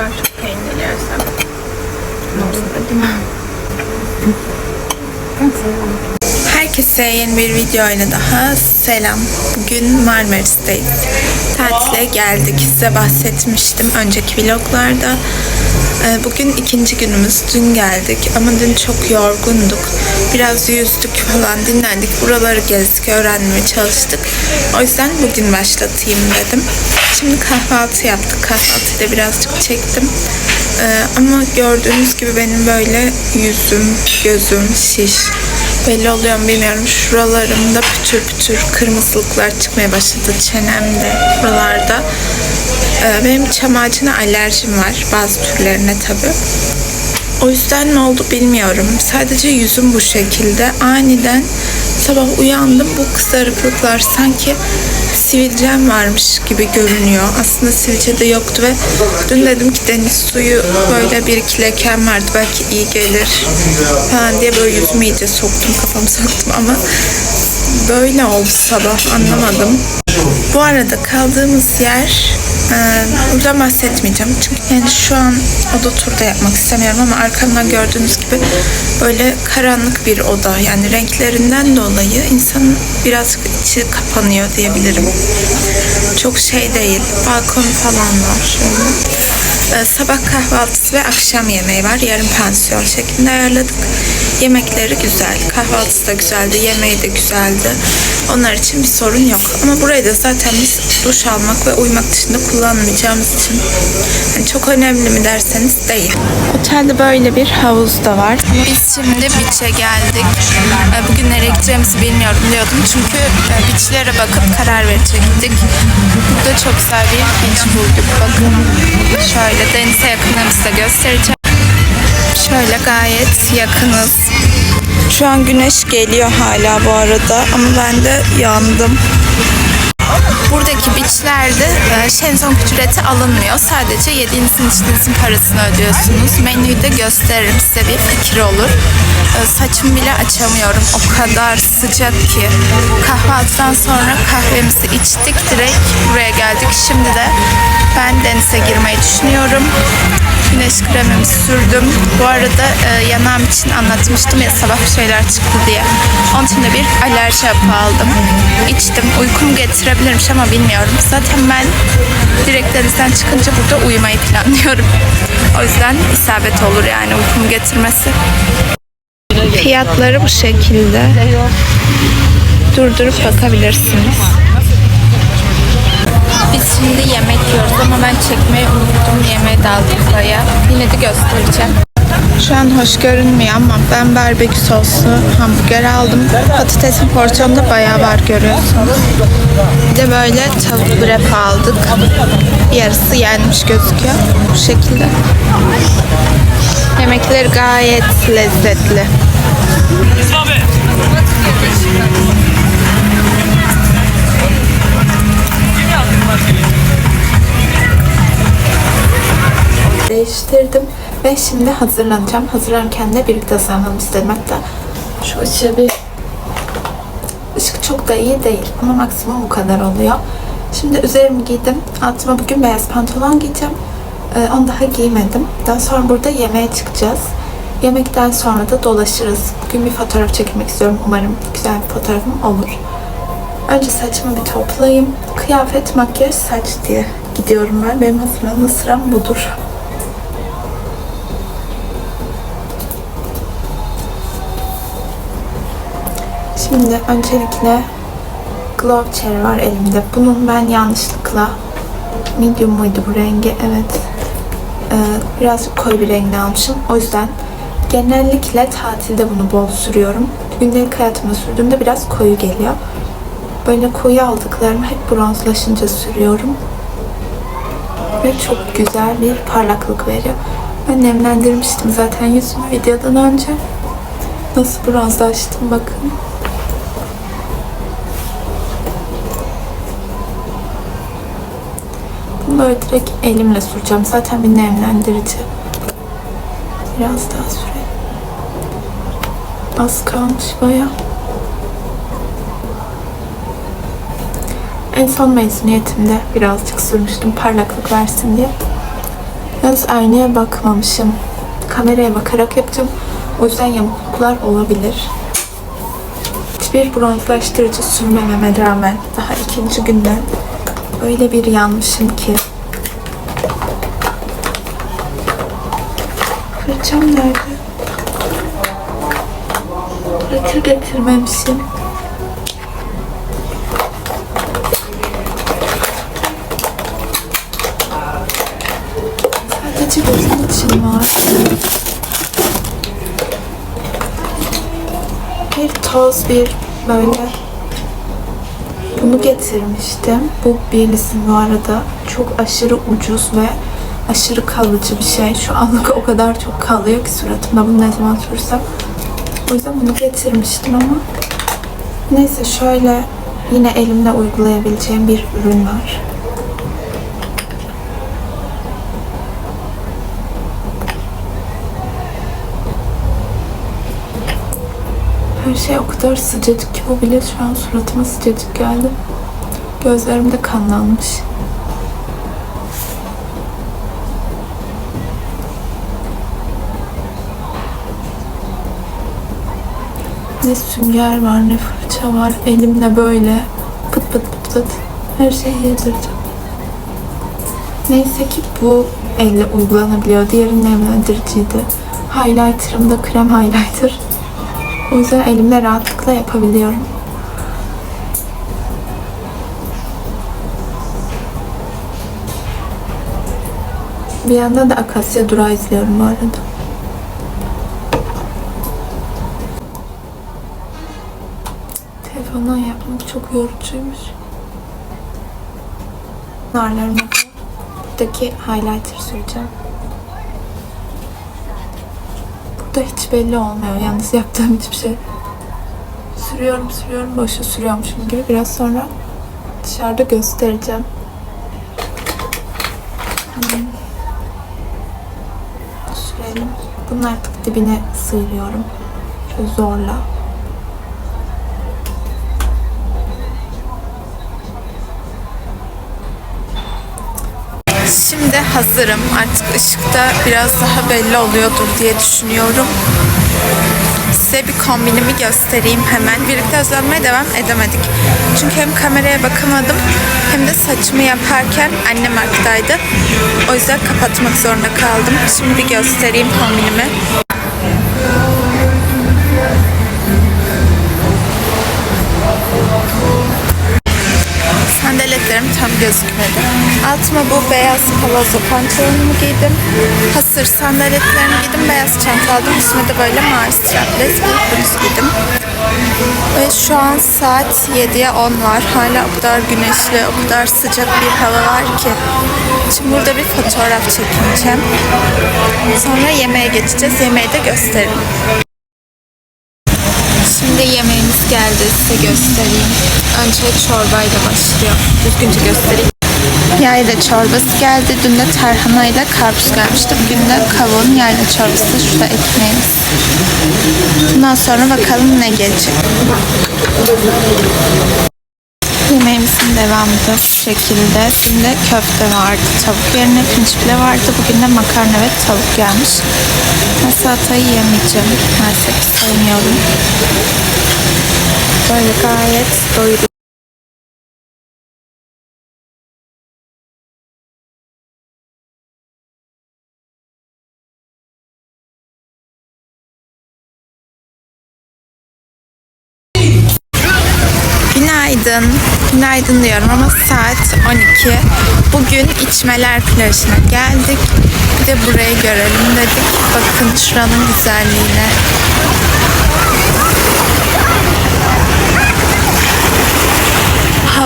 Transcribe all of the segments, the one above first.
kadar çok peynir yersem. Herkese yeni bir video ile daha selam. Bugün Marmaris'teyiz. Tatile geldik. Size bahsetmiştim önceki vloglarda. Ee, Bugün ikinci günümüz. Dün geldik ama dün çok yorgunduk. Biraz yüzdük falan dinlendik. Buraları gezdik, öğrenmeye çalıştık. O yüzden bugün başlatayım dedim. Şimdi kahvaltı yaptık. Kahvaltıyı da birazcık çektim. Ee, ama gördüğünüz gibi benim böyle yüzüm, gözüm şiş. Belli oluyor bilmiyorum. Şuralarımda pütür pütür kırmızılıklar çıkmaya başladı. Çenemde, buralarda. Ee, benim çam ağacına alerjim var. Bazı türlerine tabii. O yüzden ne oldu bilmiyorum. Sadece yüzüm bu şekilde. Aniden sabah uyandım. Bu kızarıklıklar sanki sivilcem varmış gibi görünüyor. Aslında sivilce de yoktu ve dün dedim ki deniz suyu böyle bir iki lekem vardı. Belki iyi gelir falan diye böyle yüzümü iyice soktum kafamı soktum ama böyle oldu sabah anlamadım. Bu arada kaldığımız yer e, buradan bahsetmeyeceğim. Çünkü yani şu an oda turda yapmak istemiyorum ama arkamdan gördüğünüz gibi böyle karanlık bir oda. Yani renklerinden dolayı insanın biraz içi kapanıyor diyebilirim. Çok şey değil. Balkon falan var. Ee, sabah kahvaltısı ve akşam yemeği var. Yarım pansiyon şeklinde ayarladık. Yemekleri güzel. Kahvaltısı da güzeldi. Yemeği de güzeldi. Onlar için bir sorun yok. Ama burayı da zaten biz duş almak ve uyumak dışında kullanmayacağımız için yani çok önemli mi derseniz değil. Otelde böyle bir havuz da var. Biz şimdi beach'e geldik. Ee, Bugün nereye gideceğimizi bilmiyorum biliyordum. Çünkü e, beach'lere bakıp karar verecektik. Burada çok güzel bir beach bulduk. Bakın şöyle denize yakınlığımızı da göstereceğim. Şöyle gayet yakınız. Şu an güneş geliyor hala bu arada ama ben de yandım. Buradaki beachlerde e, şenzong ücreti alınmıyor. Sadece yediğinizin içtiğinizin parasını ödüyorsunuz. Menüyü de gösteririm size bir fikir olur. E, saçımı bile açamıyorum. O kadar sıcak ki. Kahvaltıdan sonra kahvemizi içtik. Direkt buraya geldik. Şimdi de ben denize girmeyi düşünüyorum. Güneş kremimi sürdüm. Bu arada e, yanağım için anlatmıştım ya sabah bir şeyler çıktı diye. Onun için de bir alerji hapı aldım. İçtim. Uykumu getirebilirmiş ama bilmiyorum. Zaten ben direkt denizden çıkınca burada uyumayı planlıyorum. O yüzden isabet olur yani uykumu getirmesi. Fiyatları bu şekilde. Durdurup bakabilirsiniz. Biz şimdi yemek yiyoruz ama ben çekmeyi unuttum. Yemeği de aldık buraya. Yine de göstereceğim. Şu an hoş görünmüyor ama ben barbekü soslu hamburger aldım. Patatesin porsiyonu da bayağı var görüyorsunuz. Bir de böyle tavuk wrap aldık. Yarısı yenmiş gözüküyor. Bu şekilde. Yemekler gayet lezzetli. değiştirdim ve şimdi hazırlanacağım. Hazırlanırken de birlikte hazırlanalım istedim. Hatta şu ışığı bir ışık çok da iyi değil ama maksimum bu kadar oluyor. Şimdi üzerimi giydim. Altıma bugün beyaz pantolon giyeceğim. Ee, onu daha giymedim. Daha sonra burada yemeğe çıkacağız. Yemekten sonra da dolaşırız. Bugün bir fotoğraf çekmek istiyorum. Umarım güzel bir fotoğrafım olur. Önce saçımı bir toplayayım. Kıyafet, makyaj, saç diye gidiyorum ben. Benim hazırlanma sıram budur. Şimdi öncelikle Glow Cherry var elimde. Bunun ben yanlışlıkla medium muydu bu rengi? Evet. Ee, birazcık koyu bir rengini almışım. O yüzden genellikle tatilde bunu bol sürüyorum. Gündelik hayatıma sürdüğümde biraz koyu geliyor. Böyle koyu aldıklarımı hep bronzlaşınca sürüyorum. Ve çok güzel bir parlaklık veriyor. Ben nemlendirmiştim zaten yüzümü videodan önce. Nasıl bronzlaştım bakın. Böyle direkt elimle süreceğim. Zaten bir nemlendirici. Biraz daha süreyim. Az kalmış baya. En son mezuniyetimde birazcık sürmüştüm parlaklık versin diye. Yalnız aynaya bakmamışım. Kameraya bakarak yapacağım. O yüzden yamukluklar olabilir. Hiçbir bronzlaştırıcı sürmememe rağmen daha ikinci günden öyle bir yanmışım ki. Fırçam nerede? Fırça getirmemişim. Sadece gözüm için var. Bir toz bir böyle bunu getirmiştim. Bu Bielis'in bu arada çok aşırı ucuz ve aşırı kalıcı bir şey. Şu anlık o kadar çok kalıyor ki suratımda bunu ne zaman sürsem. O yüzden bunu getirmiştim ama neyse şöyle yine elimde uygulayabileceğim bir ürün var. Her şey o kadar sıcacık ki bu bile şu an suratıma sıcacık geldi. Gözlerim de kanlanmış. Ne sünger var ne fırça var. Elimle böyle pıt pıt pıt pıt her şeyi yedireceğim. Neyse ki bu elle uygulanabiliyor. Diğeri nemlendiriciydi. Highlighter'ım da krem highlighter. O yüzden elimle rahatlıkla yapabiliyorum. Bir yandan da Akasya Durağı izliyorum bu arada. Telefondan yapmak çok yorucuymuş. Narlarıma buradaki highlighter süreceğim. Burada hiç belli olmuyor yalnız yaptığım hiçbir şey. Sürüyorum sürüyorum boşa sürüyormuşum gibi biraz sonra dışarıda göstereceğim. Hmm. Sürelim. Bunun artık dibine sıyırıyorum. Şöyle zorla. Şimdi hazırım. Artık ışıkta biraz daha belli oluyordur diye düşünüyorum. Size bir kombinimi göstereyim hemen. Birlikte hazırlanmaya devam edemedik. Çünkü hem kameraya bakamadım hem de saçımı yaparken annem arkadaydı. O yüzden kapatmak zorunda kaldım. Şimdi bir göstereyim kombinimi. Gözükmedi. Altıma bu beyaz palazzo pantolonumu giydim. Hasır sandaletlerimi giydim. Beyaz çanta aldım. Üstüne de böyle mavi strapless bir bluz giydim. Ve şu an saat 7'ye 10 var. Hala o kadar güneşli, o kadar sıcak bir hava var ki. Şimdi burada bir fotoğraf çekineceğim. Sonra yemeğe geçeceğiz. Yemeği de gösteririm. Geldi size göstereyim. Önce çorbayla başlıyor. Düzgünce göstereyim. Yayla çorbası geldi. Dün de tarhanayla karpuz gelmişti. Bugün de kavun yayla çorbası. Şurada ekmeğimiz. Bundan sonra bakalım ne gelecek. Yemeğimizin devamı da bu şekilde. Dün de köfte vardı. Tavuk yerine pirinç pilav vardı. Bugün de makarna ve tavuk gelmiş. Ben salatayı yemeyeceğim. Maalesef sevmiyorum. Böyle gayet doyurucu. Günaydın. Günaydın diyorum ama saat 12. Bugün içmeler plajına geldik. Bir de burayı görelim dedik. Bakın şuranın güzelliğine.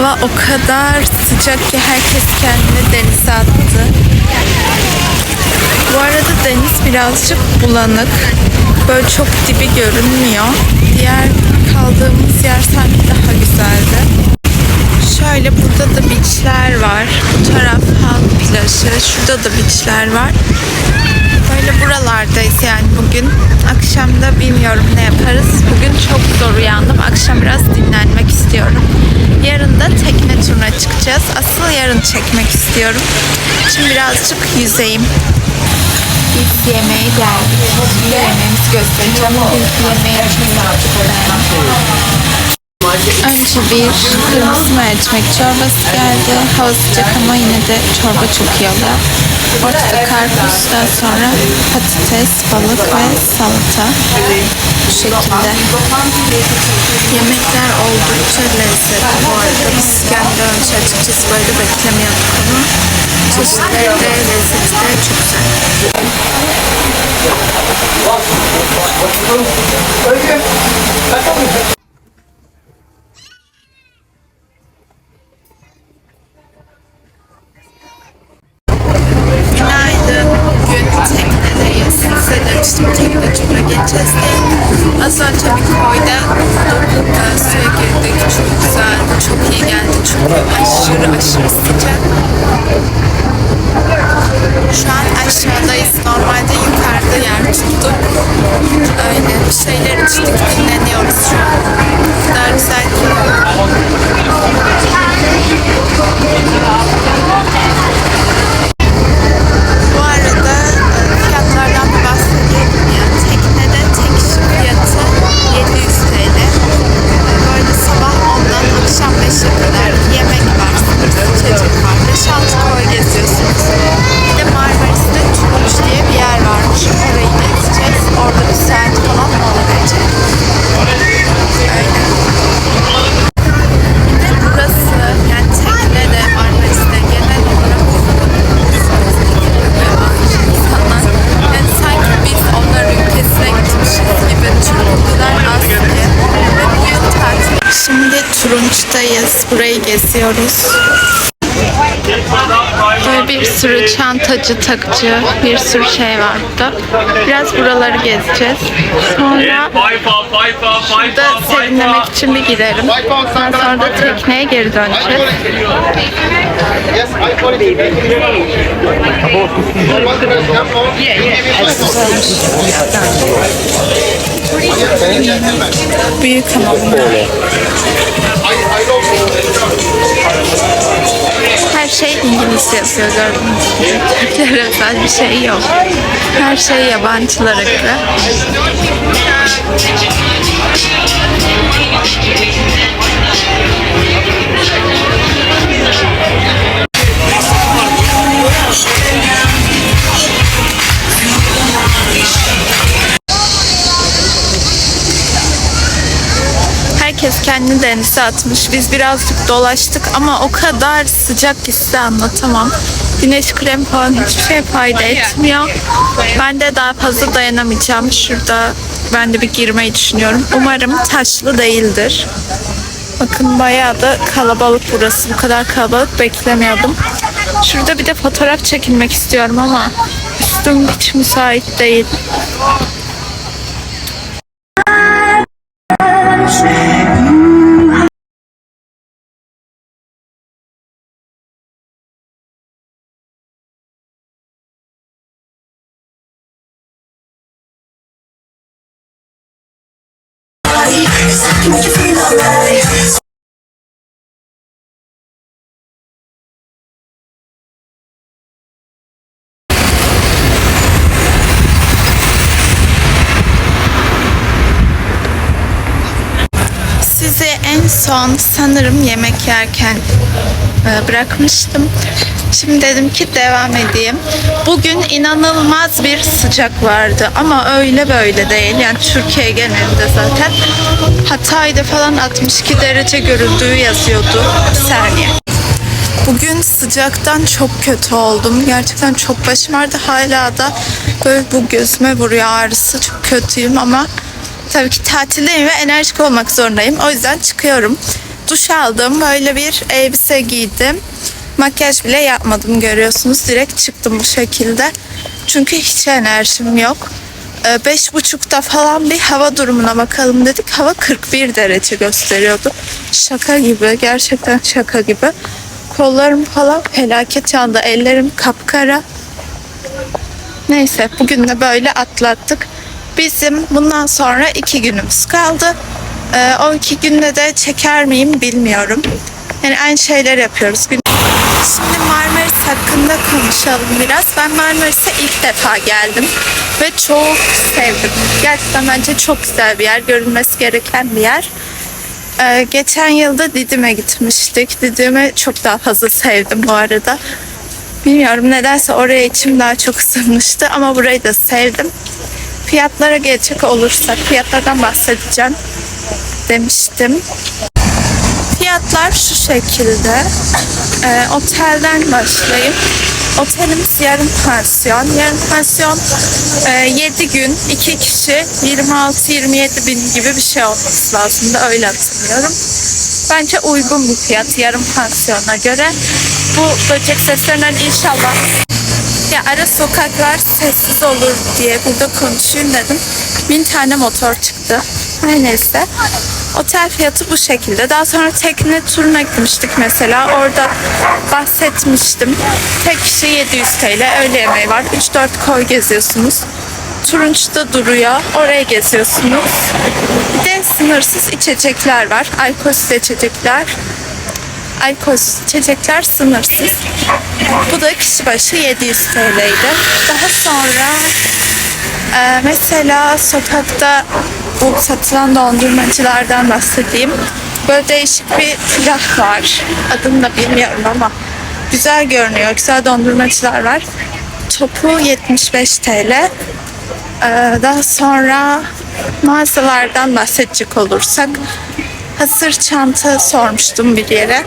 Hava o kadar sıcak ki herkes kendini denize attı. Bu arada deniz birazcık bulanık. Böyle çok dibi görünmüyor. Diğer kaldığımız yer sanki daha güzeldi. Şöyle burada da beachler var. Bu taraf halk plajı. Şurada da beachler var. Böyle buralardayız yani bugün. Akşamda bilmiyorum ne yaparız. Bugün çok zor uyandım. Akşam biraz dinlenmek istiyorum. Yarın da tekne turuna çıkacağız. Asıl yarın çekmek istiyorum. Şimdi birazcık yüzeyim. Biz yemeğe geldik. Yemeğimizi göstereceğim. Biz yemeğe Önce bir kırmızı mercimek çorbası geldi. Hava sıcak ama yine de çorba çok iyi oluyor. Ortada karpuz, daha sonra patates, balık ve salata. Bu şekilde. Yemekler oldukça lezzetli bu arada. Biz kendi önce açıkçası böyle beklemiyorduk ama çeşitleri de lezzeti de çok güzel. Günaydın. Demiştim tekne turuna geçeceğiz diye. Az önce bir koyda e, suya girdik. Çok güzeldi. Çok iyi geldi. Çok aşırı aşırı sıcak. Şu an aşağıdayız. Normalde yukarıda yer tuttuk. Öyle bir şeyler içtik. Dinleniyoruz şu an. O kadar güzel ki. Geziyoruz. Böyle bir sürü çantacı, takıcı, bir sürü şey var burada. Biraz buraları gezeceğiz. Sonra burada serinlemek için bir giderim. Ondan sonra da tekneye geri döneceğiz. Yes, I şey İngilizce yazıyor gördüğünüz gibi. Türkçe özel bir şey yok. Her şey yabancılara göre. Herkes kendini denize atmış. Biz birazcık dolaştık ama o kadar sıcak ki size anlatamam. Güneş kremi falan hiçbir şey fayda etmiyor. Ben de daha fazla dayanamayacağım. Şurada ben de bir girmeyi düşünüyorum. Umarım taşlı değildir. Bakın bayağı da kalabalık burası. Bu kadar kalabalık beklemiyordum. Şurada bir de fotoğraf çekilmek istiyorum ama üstüm hiç müsait değil. Son sanırım yemek yerken e, bırakmıştım. Şimdi dedim ki devam edeyim. Bugün inanılmaz bir sıcak vardı ama öyle böyle değil. Yani Türkiye genelinde zaten. Hatay'da falan 62 derece görüldüğü yazıyordu. Saniye. Bugün sıcaktan çok kötü oldum. Gerçekten çok başım ağrıdı. Hala da böyle bu gözüme vuruyor ağrısı. Çok kötüyüm ama tabii ki tatildeyim ve enerjik olmak zorundayım. O yüzden çıkıyorum. Duş aldım. Böyle bir elbise giydim. Makyaj bile yapmadım görüyorsunuz. Direkt çıktım bu şekilde. Çünkü hiç enerjim yok. Ee, Beş buçukta falan bir hava durumuna bakalım dedik. Hava 41 derece gösteriyordu. Şaka gibi. Gerçekten şaka gibi. Kollarım falan felaket yandı. Ellerim kapkara. Neyse bugün de böyle atlattık. Bizim bundan sonra iki günümüz kaldı. Ee, o iki günde de çeker miyim bilmiyorum. Yani aynı şeyler yapıyoruz. Şimdi Marmaris hakkında konuşalım biraz. Ben Marmaris'e ilk defa geldim ve çok sevdim. Gerçekten bence çok güzel bir yer, görülmesi gereken bir yer. Ee, geçen yılda Didim'e gitmiştik. Didim'i çok daha fazla sevdim bu arada. Bilmiyorum nedense oraya içim daha çok ısınmıştı ama burayı da sevdim. Fiyatlara gelecek olursak fiyatlardan bahsedeceğim demiştim. Fiyatlar şu şekilde. Ee, otelden başlayayım. Otelimiz yarım pansiyon. Yarım pansiyon e, 7 gün 2 kişi 26-27 bin gibi bir şey olması lazım da öyle hatırlıyorum. Bence uygun bir fiyat yarım pansiyona göre. Bu böcek seslerinden inşallah ya ara sokaklar sessiz olur diye burada konuşayım dedim. Bin tane motor çıktı. Her neyse. Otel fiyatı bu şekilde. Daha sonra tekne turuna gitmiştik mesela. Orada bahsetmiştim. Tek kişi 700 TL. Öğle yemeği var. 3-4 koy geziyorsunuz. Turunçta duruyor. Oraya geziyorsunuz. Bir de sınırsız içecekler var. Alkolsüz içecekler. Alkolsüz içecekler sınırsız. Bu da kişi başı 700 TL'ydi. Daha sonra e, mesela sokakta bu satılan dondurmacılardan bahsedeyim. Böyle değişik bir plak var. Adını da bilmiyorum ama güzel görünüyor. Güzel dondurmacılar var. Topu 75 TL. E, daha sonra mağazalardan bahsedecek olursak Hasır çanta sormuştum bir yere.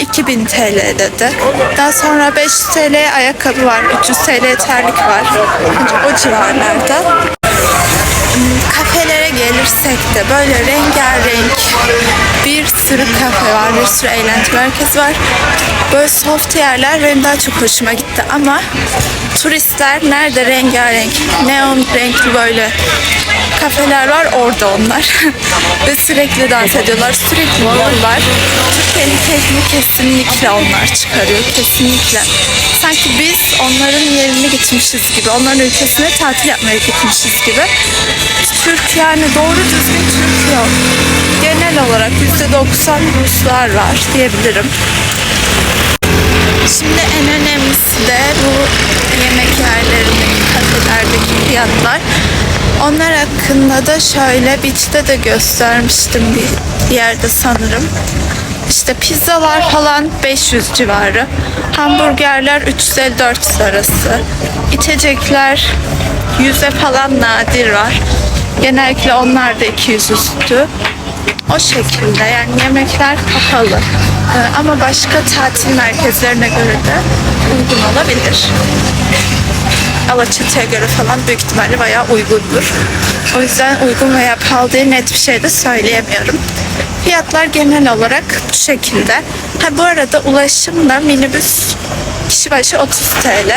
2000 TL dedi. Daha sonra 500 TL ayakkabı var. 300 TL terlik var. O civarlarda. Kafelere gelirsek de böyle rengarenk bir sürü kafe var, bir sürü eğlence merkezi var. Böyle soft yerler benim daha çok hoşuma gitti ama turistler nerede rengarenk, neon renkli böyle kafeler var orada onlar. Ve sürekli dans ediyorlar, sürekli yol var. Türkiye'nin keyfini kesinlikle onlar çıkarıyor, kesinlikle. Sanki biz onların yerini gitmişiz gibi, onların ülkesine tatil yapmaya gitmişiz gibi. Türk yani doğru düzgün Türk yok. Genel olarak %90 Ruslar var diyebilirim. Şimdi en önemlisi de bu yemek yerlerindeki kafelerdeki fiyatlar. Onlar hakkında da şöyle Beach'te de göstermiştim bir yerde sanırım. İşte pizzalar falan 500 civarı. Hamburgerler 350-400 arası. İçecekler 100'e falan nadir var. Genellikle onlar da 200 üstü. O şekilde yani yemekler pahalı. Ee, ama başka tatil merkezlerine göre de uygun olabilir. Alaçatı'ya göre falan büyük ihtimalle bayağı uygundur. O yüzden uygun veya pahalı diye net bir şey de söyleyemiyorum. Fiyatlar genel olarak bu şekilde. Ha bu arada ulaşımda minibüs kişi başı 30 TL.